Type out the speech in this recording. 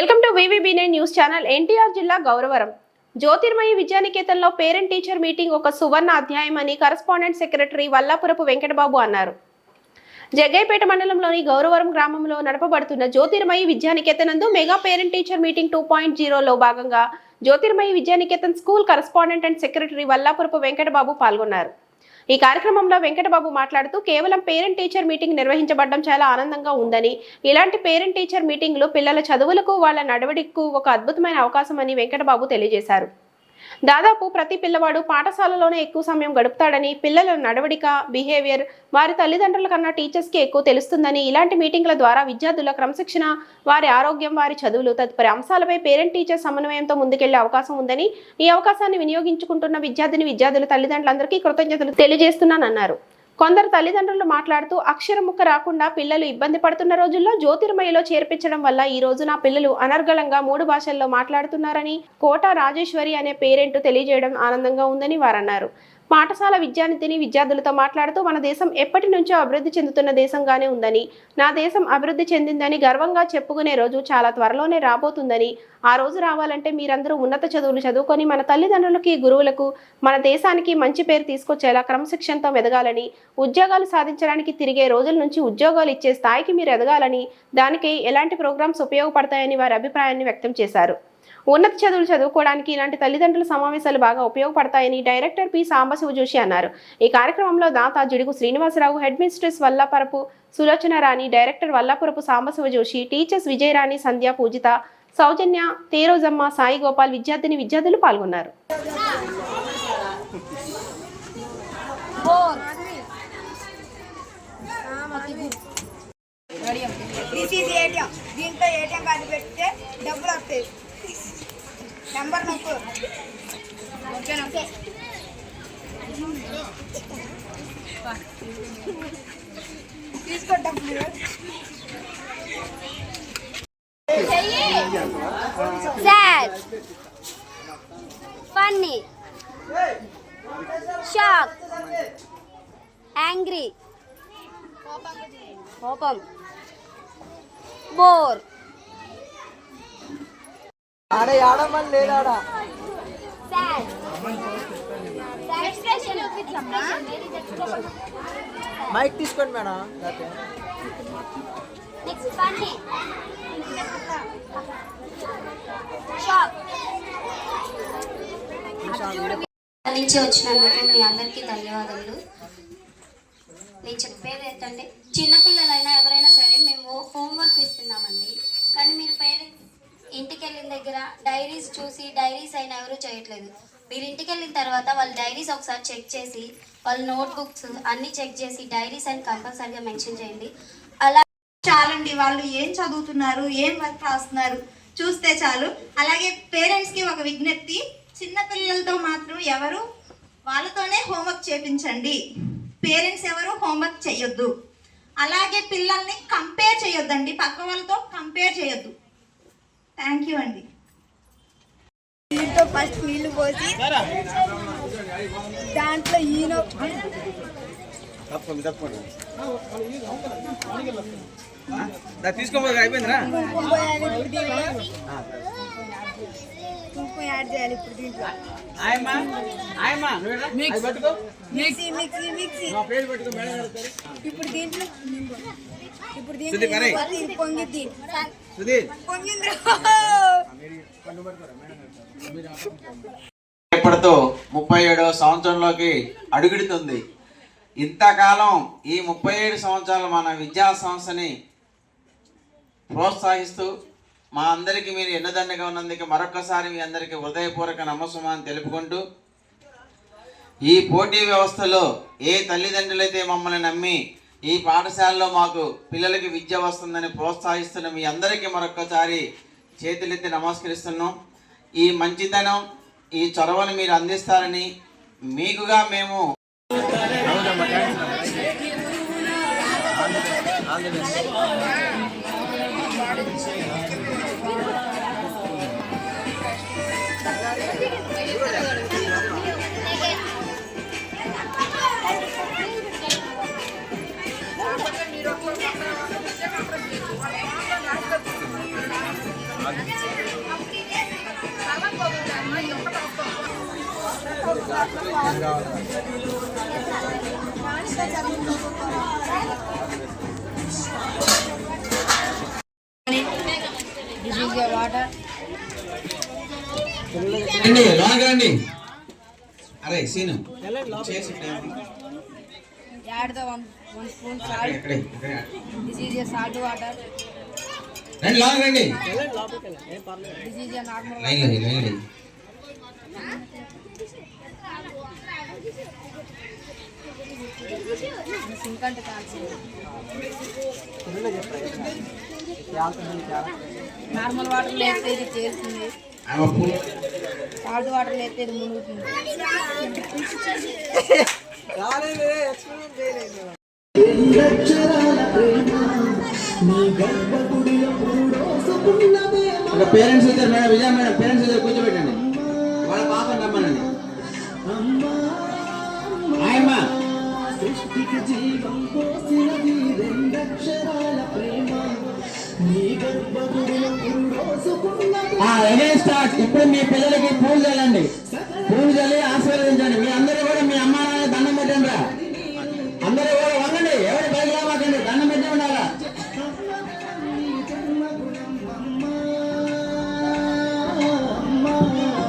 Welcome to వివిబీనే news channel NTR జిల్లా గౌరవరం. జ్యోతిర్మయి విద్యానికేతన్లో పేరెంట్ టీచర్ మీటింగ్ ఒక సువర్ణ అధ్యాయం అని కరస్పాండెంట్ సెక్రటరీ వల్లాపురపు వెంకటబాబు అన్నారు. జగ్గైపేట మండలంలోని గౌరవరం గ్రామంలో నడపబడుతున్న Jyothirmayi విద్యానికేతనందు mega parent teacher meeting two point జీరోలో భాగంగా Jyothirmayi Vidyaniketan school correspondent and secretary Vallapurapu Venkatababu పాల్గొన్నారు. ఈ కార్యక్రమంలో వెంకటబాబు మాట్లాడుతూ కేవలం పేరెంట్ టీచర్ మీటింగ్ నిర్వహించబడడం చాలా ఆనందంగా ఉందని. ఇలాంటి పేరెంట్ టీచర్ మీటింగ్లు పిల్లల చదువులకు వాళ్ళ నడవడికు ఒక అద్భుతమైన అవకాశం అని వెంకటబాబు తెలియజేశారు. దాదాపు ప్రతి పిల్లవాడు పాఠశాలలోనే ఎక్కువ సమయం గడుపుతాడని పిల్లల నడవడిక బిహేవియర్ వారి తల్లిదండ్రుల కన్నా టీచర్స్కి ఎక్కువ తెలుస్తుందని ఇలాంటి మీటింగ్ల ద్వారా విద్యార్థుల క్రమశిక్షణ వారి ఆరోగ్యం వారి చదువులు తదుపరి అంశాలపై పేరెంట్ టీచర్ సమన్వయంతో ముందుకెళ్ళే అవకాశం ఉందని ఈ అవకాశాన్ని వినియోగించుకుంటున్న విద్యార్థిని విద్యార్థుల తల్లిదండ్రులందరికీ కృతజ్ఞతలు తెలియజేస్తున్నానన్నారు. కొందరు తల్లిదండ్రులు మాట్లాడుతూ అక్షరముక్క రాకుండా పిల్లలు ఇబ్బంది పడుతున్న రోజుల్లో జ్యోతిర్మయలో చేర్పించడం వల్ల ఈ రోజు నా పిల్లలు అనర్గళంగా మూడు భాషల్లో మాట్లాడుతున్నారని కోట రాజేశ్వరి అనే పేరెంట్ తెలియజేయడం ఆనందంగా ఉందని వారన్నారు. పాఠశాల విద్యానిధిని విద్యార్థులతో మాట్లాడుతూ మన దేశం ఎప్పటి నుంచో అభివృద్ధి చెందుతున్న దేశంగానే ఉందని నా దేశం అభివృద్ధి చెందిందని గర్వంగా చెప్పుకునే రోజు చాలా త్వరలోనే రాబోతుందని ఆ రోజు రావాలంటే మీరందరూ ఉన్నత చదువులు చదువుకొని మన తల్లిదండ్రులకి గురువులకు మన దేశానికి మంచి పేరు తీసుకొచ్చేలా క్రమశిక్షణతో ఎదగాలని ఉద్యోగాలు సాధించడానికి తిరిగే రోజుల నుంచి ఉద్యోగాలు ఇచ్చే స్థాయికి మీరు ఎదగాలని దానికి ఎలాంటి ప్రోగ్రామ్స్ ఉపయోగపడతాయని వారి అభిప్రాయాన్ని వ్యక్తం చేశారు. ఉన్నత చదువులు చదువుకోవడానికి ఇలాంటి తల్లిదండ్రుల సమావేశాలు బాగా ఉపయోగపడతాయని డైరెక్టర్ పి సాంబశివ జోషి అన్నారు. ఈ కార్యక్రమంలో దాత Judugu Srinivasarao head mistress Vallaparapu Sulochana Rani director Vallapurapu Sambasiva Joshi teachers Vijayarani Sandhya Pujitha Soujanya Terojamma Sai Gopal విద్యార్థిని విద్యార్థులు పాల్గొన్నారు. దీంట్లో ఏటీఎం కార్డు పెడితే డబ్బులు వస్తాయి. నెంబర్ నొక్కు ఓకే తీసుకో డబ్బులు sad, funny, shock, angry, కోపం బోర్ ఆడ ఆడమని మైక్ తీసుకోండి మేడం. నుంచి వచ్చినందుకు మీ అందరికీ ధన్యవాదాలు నేను చెప్పేది ఏంటంటే చిన్నపిల్లలైనా ఎవరైనా సరే మేము హోంవర్క్ ఇస్తున్నామండి. కానీ మీరు పేరెంట్స్ ఇంటికి వెళ్ళిన దగ్గర డైరీస్ చూసి డైరీస్ అయినా ఎవరు చేయట్లేదు. మీరు ఇంటికి వెళ్ళిన తర్వాత వాళ్ళ డైరీస్ ఒకసారి చెక్ చేసి వాళ్ళ నోట్బుక్స్ అన్నీ చెక్ చేసి డైరీస్ అని కంపల్సరీగా మెన్షన్ చేయండి. అలా చాలండి వాళ్ళు ఏం చదువుతున్నారు ఏం వర్క్ రాస్తున్నారు చూస్తే చాలు. అలాగే పేరెంట్స్కి ఒక విజ్ఞప్తి చిన్న పిల్లలతో మాత్రం ఎవరు వాళ్ళతోనే హోంవర్క్ చేపించండి. పేరెంట్స్ ఎవరు హోంవర్క్ చేయొద్దు. అలాగే పిల్లల్ని కంపేర్ చేయొద్దండి పక్క వాళ్ళతో కంపేర్ చేయొద్దు. థ్యాంక్ యూ అండి. దీంట్లో ఫస్ట్ నీళ్ళు పోసి దాంట్లో ఈయన తీసుకోబోదు అయిపోయిందిరా? కుంకుమ యాడ్ చేయాలి ఇప్పుడు దీంట్లో. Mixie mixie mixie. ఇప్పుడు దీంట్లో. ఇప్పుడు దీంట్లో పొంగిద్ది. ఇప్పటితో ముప్పై ఏడవ సంవత్సరంలోకి అడుగుడుతుంది. ఇంతకాలం ఈ ముప్పై ఏడు సంవత్సరాలు మన విద్యా సంస్థని ప్రోత్సహిస్తూ మా అందరికీ మీరు ఎన్నదండగా ఉన్నందుకు మరొకసారి మీ అందరికీ హృదయపూర్వక నమస్సుమాన్ని తెలుపుకుంటూ ఈ పోటీ వ్యవస్థలో ఏ తల్లిదండ్రులైతే మమ్మల్ని నమ్మి ఈ పాఠశాలలో మాకు పిల్లలకి విద్య వస్తుందని ప్రోత్సహిస్తున్న మీ అందరికీ మరొక్కసారి చేతులెత్తి నమస్కరిస్తున్నాం. ఈ మంచితనం ఈ చొరవను మీరు అందిస్తారని మీకుగా మేము ఆంధ్రప్రదేశ్ రాగండి అరే Seenu. Add the one one spoon salt. This is salt water రండి రండి. లైన్ లేదు లైన్ లేదు. నార్మల్ వాటర్ లేకపోతే ఇది పూలు సాల్ట్ వాటర్ లేకపోతే ఇది మునుగుతుంది ఎక్స్పెరిమెంట్ చేయలేదు. ఒక పేరెంట్స్ ఇద్దరు మేడం విజయ మేడం పేరెంట్స్ ఇద్దరు కూర్చోబెట్టండి. వాళ్ళ ఆయమ్మ. స్టార్ట్ ఇప్పుడు మీ పిల్లలకి పూలు చల్లండి. చల్లి ఆశీర్వదించండి. మీ అందరూ